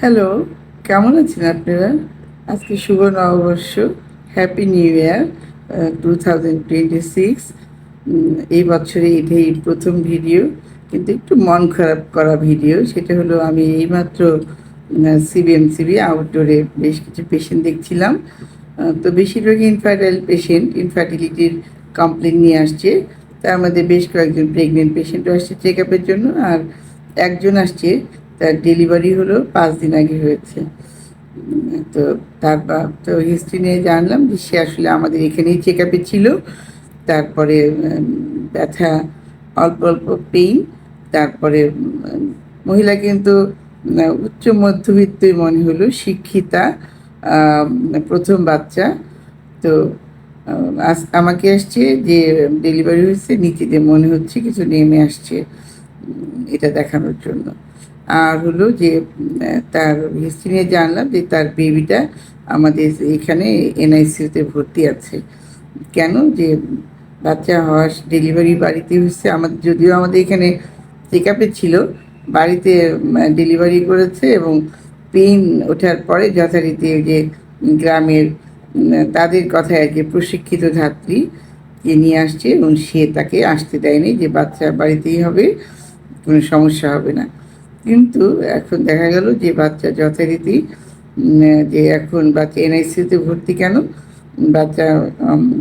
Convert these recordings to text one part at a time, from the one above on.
Hello কেমন আছেন আপনারা? আজকে শুভ নববর্ষ happy new year two thousand twenty six এই বছরে এটাই প্রথম ভিডিও কিন্তু একটু মন খারাপ করা ভিডিও সেটা হলো আমি এইমাত্র সিবিএমসিবি আউটডোরে বেশ কিছু পেশেন্ট দেখছিলাম। তো বেশিরভাগই ইনফার্টাইল পেশেন্ট ইনফার্টিলিটির কমপ্লেন নিয়ে আসছে। তার মধ্যে বেশ কয়েকজন প্রেগনেন্ট পেশেন্টও আসছে চেক আপের জন্য, আর একজন আসছে তার ডেলিভারি হলো পাঁচ দিন আগে হয়েছে। তো তার বা- তো হিস্ট্রি নিয়ে জানলাম যে সে আসলে আমাদের এখানেই চেক আপে ছিল। তারপরে ব্যথা, অল্প অল্প পেইন তারপরে মহিলা কিন্তু উচ্চ মধ্যবিত্তই মনে হলো, শিক্ষিতা প্রথম বাচ্চা। তো আমাকে আসছে যে ডেলিভারি হয়েছে নিচে মনে হচ্ছে, কিছু নেমে আসছে এটা দেখানোর জন্য। আর হলো যে তার হিস্ট্রি নিয়ে জানলাম যে তার বেবিটা আমাদের এখানে এনআইসিউতে ভর্তি আছে। কেন? যে বাচ্চা হওয়ার ডেলিভারি বাড়িতে হচ্ছে আমাদের যদিও আমাদের এখানে চেক আপে ছিল, বাড়িতে ডেলিভারি করেছে এবং পেইন ওঠার পরে যথারীতি যে গ্রামের তাদের কথায় আর কি প্রশিক্ষিত ধাত্রী কে নিয়ে আসছে এবং সে তাকে আসতে দেয়নি যে বাচ্চা বাড়িতেই হবে, কোনো সমস্যা হবে না। কিন্তু এখন দেখা গেল যে বাচ্চা যথারীতি যে এখন বাচ্চা এনআইসিতে ভর্তি কেন? বাচ্চা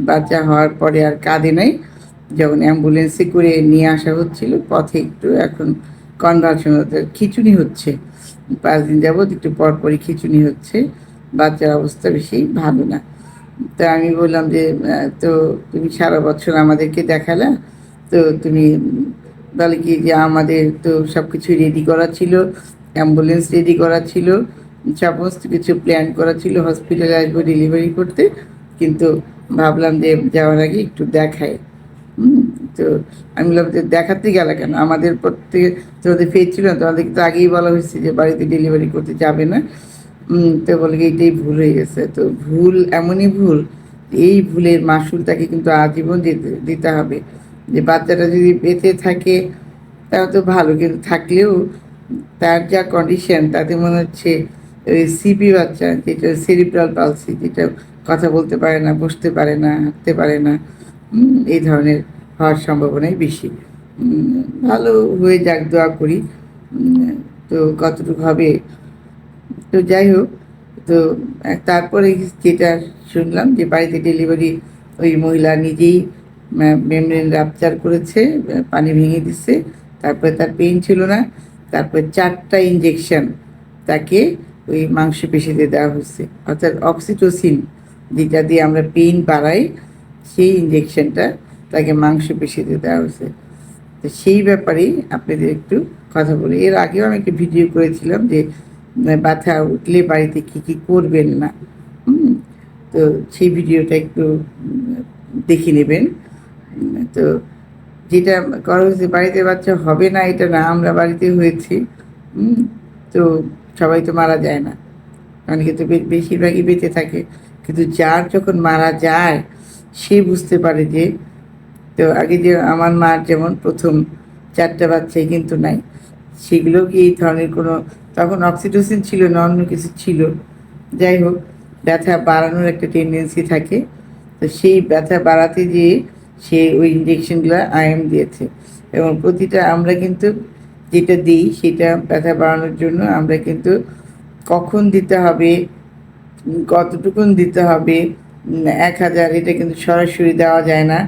বাচ্চা হওয়ার পরে আর কাঁদে নাই। যখন অ্যাম্বুলেন্সে করে নিয়ে আসা হচ্ছিল, পথে একটু এখন কনভার্সন খিচুনি হচ্ছে। পাঁচ দিন যাবৎ একটু পরপরই খিচুনি হচ্ছে। বাচ্চার অবস্থা বেশি ভালো না। তা আমি বললাম যে তো তুমি সারা বছর আমাদেরকে দেখালা, তো তুমি বলে কি যে আমাদের তো সব কিছু রেডি করা ছিল অ্যাম্বুলেন্স রেডি করা ছিল সমস্ত কিছু প্ল্যান করা ছিল হসপিটালে আসব ডেলিভারি করতে, কিন্তু ভাবলাম যে যাওয়ার আগে একটু দেখায় তো আমি বললাম যে দেখাতে গেল কেন? আমাদের প্রত্যেকে তোমাদের ফের ছিল না তোমাদেরকে তো আগেই বলা হয়েছে যে বাড়িতে ডেলিভারি করতে যাবে না। তো বলে এটাই ভুল হয়ে গেছে। তো ভুল এমনই ভুল, এই ভুলের মাসুল তাকে কিন্তু আজীবন দিতে দিতে হবে। যে বাচ্চাটা যদি বেঁচে থাকে, তাও তো ভালো, কিন্তু থাকলেও তার যা কন্ডিশন তাতে মনে হচ্ছে ওই সিপি বাচ্চা, যেটা সেরিব্রাল পালসি যেটা কথা বলতে পারে না, বসতে পারে না, হাঁটতে পারে না এই ধরনের হওয়ার সম্ভাবনাই বেশি। ভালো হয়ে যাক, দোয়া করি। তো কতটুকু হবে? তো যাই হোক, তো তারপরে যেটা শুনলাম যে বাড়িতে ডেলিভারি ওই মহিলা নিজেই মেমব্রেন রাপচার করেছে পানি ভেঙে দিচ্ছে তারপরে তার পেইন ছিল না, তারপরে চারটা ইঞ্জেকশন তাকে ওই মাংসপেশিতে দেওয়া হচ্ছে অর্থাৎ অক্সিটোসিন যেটা দিয়ে আমরা পেইন বাড়াই, সেই ইঞ্জেকশনটা তাকে মাংসপেশিতে দেওয়া হয়েছে। তো সেই ব্যাপারেই আপনাদের একটু কথা বলি। এর আগেও আমি একটা ভিডিও করেছিলাম যে ব্যথা উঠলে বাড়িতে কি কি করবেন না তো সেই ভিডিওটা একটু দেখে নেবেন। তো যেটা করা হয়েছে বাড়িতে বাচ্চা হবে না, এটা না, আমরা বাড়িতে হয়েছি তো সবাই তো মারা যায় না। অনেকে তো বেশিরভাগই বেঁচে থাকে, কিন্তু যার যখন মারা যায়, সে বুঝতে পারে যে, তো আগে যে আমার মার যেমন প্রথম চারটা বাচ্চাই কিন্তু নাই, সেগুলো কি এই ধরনের কোনো, তখন অক্সিটোসিন ছিল না, অন্য কিছু ছিল। যাই হোক, ব্যথা বাড়ানোর একটা টেন্ডেন্সি থাকে, তো সেই ব্যথা বাড়াতে গিয়ে সে ওই ইঞ্জেকশনগুলো আইএম দিয়েছে। এবং প্রতিটা আমরা কিন্তু যেটা দিই, সেটা ব্যথা বাড়ানোর জন্য আমরা কিন্তু কখন দিতে হবে, কতটুকুন দিতে হবে এক হাজার এটা কিন্তু সরাসরি দেওয়া যায় না।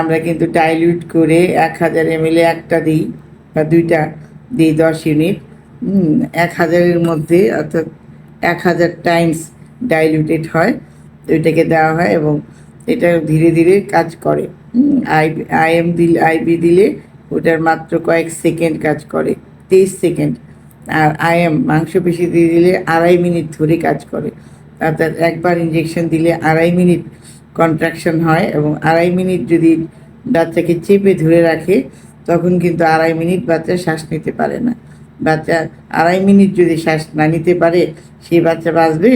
আমরা কিন্তু ডাইলিউট করে এক হাজার এমএল একটা দিই বা দুইটা দিই দশ ইউনিট এক হাজারের মধ্যে অর্থাৎ এক হাজার টাইমস ডাইলিউটেড হয়, তো এটাকে দেওয়া হয় এবং এটা ধীরে ধীরে কাজ করে। আইএম দিলে আইবি দিলে ওটার মাত্র কয়েক সেকেন্ড কাজ করে, তেইশ সেকেন্ড। আর আইএম মাংসপেশি দিয়ে দিলে আড়াই মিনিট ধরে কাজ করে। অর্থাৎ একবার ইঞ্জেকশন দিলে আড়াই মিনিট কন্ট্রাকশন হয় এবং আড়াই মিনিট যদি বাচ্চাকে চেপে ধরে রাখে, তখন কিন্তু আড়াই মিনিট বাচ্চা শ্বাস নিতে পারে না। বাচ্চা আড়াই মিনিট যদি শ্বাস না নিতে পারে, সেই বাচ্চা বাঁচবে?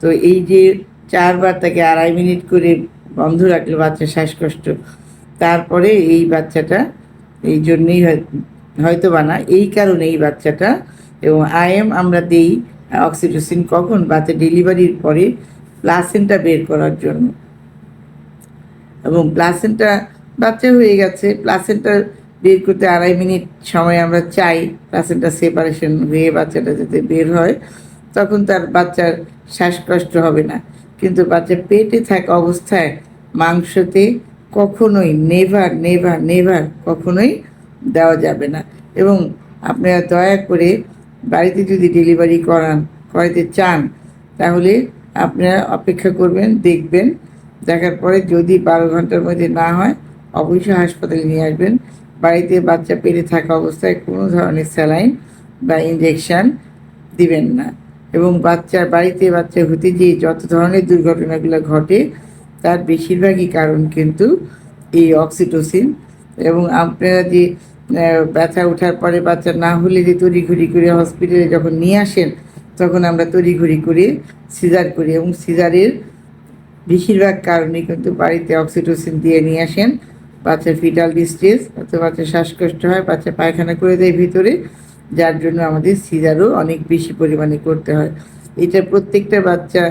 তো এই যে চারবার তাকে আড়াই মিনিট করে বন্ধ রাখলে বাচ্চা শ্বাসকষ্ট। তারপরে এই বাচ্চাটা এই জন্যেই হয়- হয়তো বা না, এই কারণে এই বাচ্চাটা এবং আইএম আমরা দেই অক্সিটোসিন কখন? বাচ্চা ডেলিভারির পরে প্লাসেন্টা বের করার জন্য। এবং প্লাসেন্টা বাচ্চা হয়ে গেছে, প্লাসেন্টা বের করতে আড়াই মিনিট সময় আমরা চাই, প্লাসেন্টা সেপারেশন হয়ে বাচ্চাটা যাতে বের হয়, তখন তার বাচ্চার শ্বাসকষ্ট হবে না। কিন্তু বাচ্চা পেটে থাকা অবস্থায় মাংসতে কখনোই নেভার নেভার নেভার কখনোই দেওয়া যাবে না। এবং আপনারা দয়া করে বাড়িতে যদি ডেলিভারি করান করাতে চান, তাহলে আপনারা অপেক্ষা করবেন, দেখবেন। দেখার পরে যদি বারো ঘণ্টার মধ্যে না হয়, অবশ্যই হাসপাতালে নিয়ে আসবেন। বাড়িতে বাচ্চা পেটে থাকা অবস্থায় কোনো ধরনের স্যালাইন বা ইঞ্জেকশন দিবেন না। এবং বাচ্চার বাড়িতে বাচ্চা হতে গিয়ে যত ধরনের দুর্ঘটনাগুলো ঘটে, তার বেশিরভাগই কারণ কিন্তু এই অক্সিটোসিন। এবং আপনারা যে ব্যথা ওঠার পরে বাচ্চা না হলে যে তড়িঘড়ি করে হসপিটালে যখন নিয়ে আসেন, তখন আমরা তড়িঘড়ি করে সিজার করি এবং সিজারের বেশিরভাগ কারণে কিন্তু বাড়িতে অক্সিটোসিন দিয়ে নিয়ে আসেন। বাচ্চার ফিটাল ডিস্ট্রেস অথবা বাচ্চার শ্বাসকষ্ট হয়, বাচ্চা পায়খানা করে দেয় ভিতরে। যার জন্য আমাদের সিজারও অনেক বেশি পরিমাণে করতে হয়। এটা প্রত্যেকটা বাচ্চা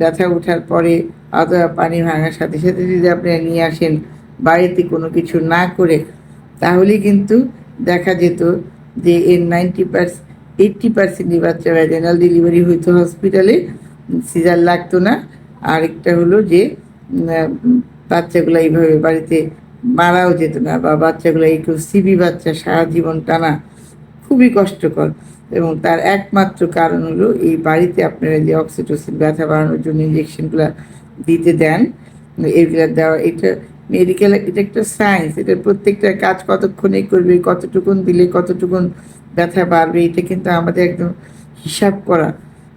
ব্যথা ওঠার পরে অথবা পানি ভাঙার সাথে সাথে যদি আপনারা নিয়ে আসেন, বাড়িতে কোনো কিছু না করে তাহলে কিন্তু দেখা যেত যে এর নাইনটি পার্সেন্ট এইট্টি পার্সেন্টই বাচ্চা ভ্যাজেনাল ডেলিভারি হইতো হসপিটালে সিজার লাগতো না। আরেকটা হলো যে বাচ্চাগুলো এইভাবে বাড়িতে মারাও যেত না বা বাচ্চাগুলো একটু সিবি বাচ্চা সারা জীবন টানা খুবই কষ্টকর এবং তার একমাত্র কারণ হলো এই বাড়িতে আপনারা যে অক্সিটোসিন ব্যথা বাড়ানোর জন্য ইঞ্জেকশনগুলো দিতে দেন, এগুলো দেওয়া, এটা মেডিকেল এটা একটা সায়েন্স এটা প্রত্যেকটা কাজ কতক্ষণে করবে, কতটুকুন দিলে কতটুকুন ব্যথা বাড়বে, এটা কিন্তু আমাদের একদম হিসাব করা।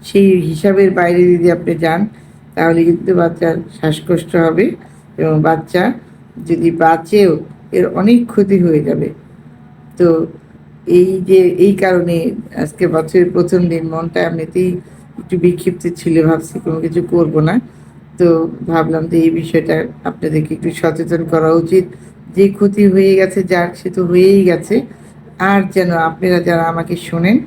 সেই হিসাবের বাইরে যদি আপনি যান, তাহলে কিন্তু বাচ্চার শ্বাসকষ্ট হবে এবং বাচ্চা যদি বাঁচেও এর অনেক ক্ষতি হয়ে যাবে। তো এই যে, এই কারণে আজকে বছরের প্রথম দিন মনটা এমনিতেই একটু বিক্ষিপ্ত ছিল, ভাবছি কোনো কিছু করব না। তো ভাবলাম যে এই বিষয়টা আপনাদেরকে একটু সচেতন করা উচিত। যে ক্ষতি হয়ে গেছে, যার সে তো হয়েই গেছে। আর যেন আপনারা যারা আমাকে শোনেন,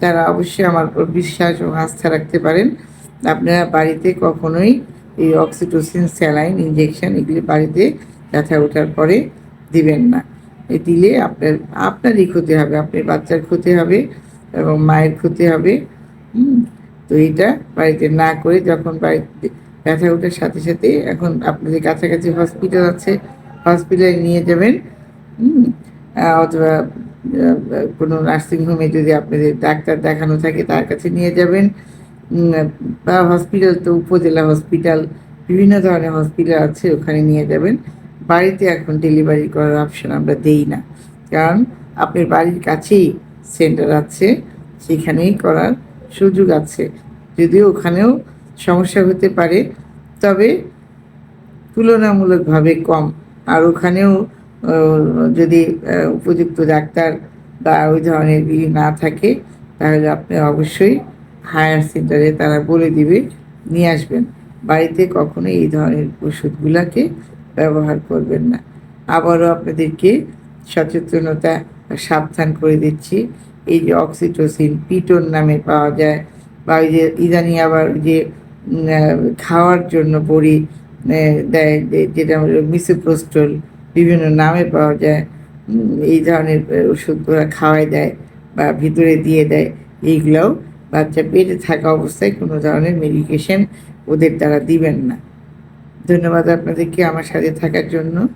তারা অবশ্যই আমার উপর বিশ্বাস ও আস্থা রাখতে পারেন। আপনারা বাড়িতে কখনোই এই অক্সিটোসিন স্যালাইন ইঞ্জেকশন এগুলি বাড়িতে ব্যথা ওঠার পরে দিবেন না। দিলে আপনার, আপনারই ক্ষতি হবে, আপনার বাচ্চার ক্ষতি হবে এবং মায়ের ক্ষতি হবে। তো এটা বাড়িতে না করে যখন বাড়িতে ব্যথা ওঠার সাথে সাথে এখন আপনাদের কাছাকাছি হসপিটাল আছে হসপিটালে নিয়ে যাবেন। অথবা কোনো নার্সিংহোমে যদি আপনাদের ডাক্তার দেখানো থাকে তার কাছে নিয়ে যাবেন। বা হসপিটাল তো উপজেলা হসপিটাল বিভিন্ন ধরনের হসপিটাল আছে ওখানে নিয়ে যাবেন। বাড়িতে এখন ডেলিভারি করার অপশন আমরা দেই না। কারণ আপনার বাড়ির কাছেই সেন্টার আছে, সেখানেই করার সুযোগ আছে। যদিও ওখানেও সমস্যা হতে পারে, তবে তুলনামূলকভাবে কম। আর ওখানেও যদি উপযুক্ত ডাক্তার বা ওই ধরনের ই না থাকে, তাহলে আপনি অবশ্যই হায়ার সেন্টারে তারা বলে দিবে, নিয়ে আসবেন। বাড়িতে কখনো এই ধরনের ওষুধগুলোকে ব্যবহার করবেন না। আবারও আপনাদেরকে সচেতনতা সাবধান করে দিচ্ছি। এই যে অক্সিটোসিন পিটন নামে পাওয়া যায় বা ওই যে ইদানি আবার যে খাওয়ার জন্য বড়ি দেয় যেটা মিসোপ্রোস্টল বিভিন্ন নামে পাওয়া যায়। এই ধরনের ওষুধগুলো খাওয়াই দেয় বা ভিতরে দিয়ে দেয়। এইগুলোও বাচ্চা পেটে থাকা অবস্থায় কোনো ধরনের মেডিকেশন ওদের দ্বারা দিবেন না। ধন্যবাদ আপনাদেরকে আমার সাথে থাকার জন্য।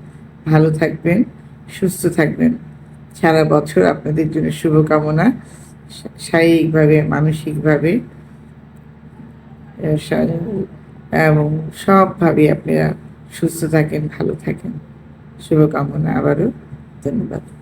ভালো থাকবেন, সুস্থ থাকবেন। সারা বছর আপনাদের জন্য শুভকামনা। শারীরিকভাবে, মানসিকভাবে এবং সবভাবে আপনারা সুস্থ থাকেন, ভালো থাকেন। শুভকামনা আবারও। ধন্যবাদ।